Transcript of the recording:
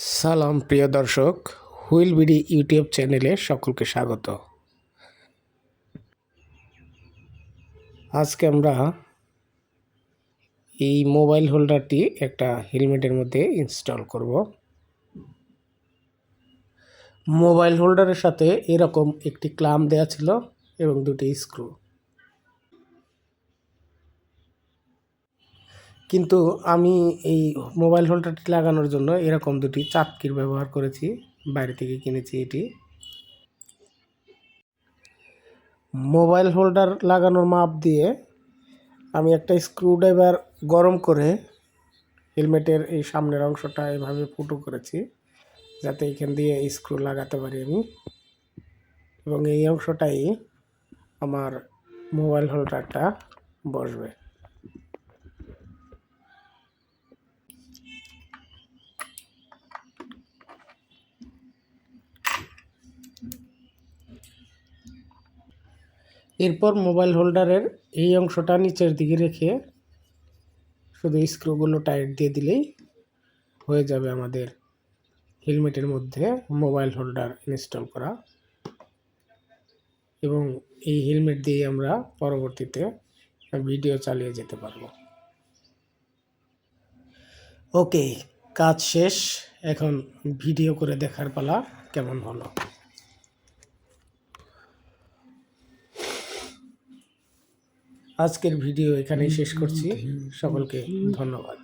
সালাম, প্রিয় দর্শক, হুইল বিডি ইউটিউব চ্যানেলে সকলকে স্বাগত। আজকে আমরা এই মোবাইল হোল্ডারটি একটা হেলমেটের মধ্যে ইনস্টল করব। মোবাইল হোল্ডারের সাথে এরকম একটি ক্লাম দেওয়া ছিল এবং দুটি স্ক্রু। কিন্তু আমি এই মোবাইল হোল্ডারটি লাগানোর জন্য এরকম দুটি চাটকির ব্যবহার করেছি, বাইরে থেকে কিনেছি এটি। মোবাইল হোল্ডার লাগানোর মাপ দিয়ে আমি একটা স্ক্রুড্রাইভার গরম করে হেলমেটের এই সামনের অংশটা এভাবে ফুটো করেছি, যাতে এখান দিয়ে স্ক্রু লাগাতে পারি আমি। এবং এই অংশটাই আমার মোবাইল হোল্ডারটা বসবে। এরপর মোবাইল হোল্ডারের এই অংশটা নিচের দিকে রেখে শুধু স্ক্রুগুলো টাইট দিয়ে দিলেই হয়ে যাবে আমাদের হেলমেটের মধ্যে মোবাইল হোল্ডার ইনস্টল করা। এবং এই হেলমেট দিয়ে আমরা পরবর্তীতে ভিডিও চালিয়ে যেতে পারব। ওকে, কাজ শেষ। এখন ভিডিও করে দেখার পালা কেমন হলো? আজকের ভিডিও এখানেই শেষ করছি। সকলকে ধন্যবাদ।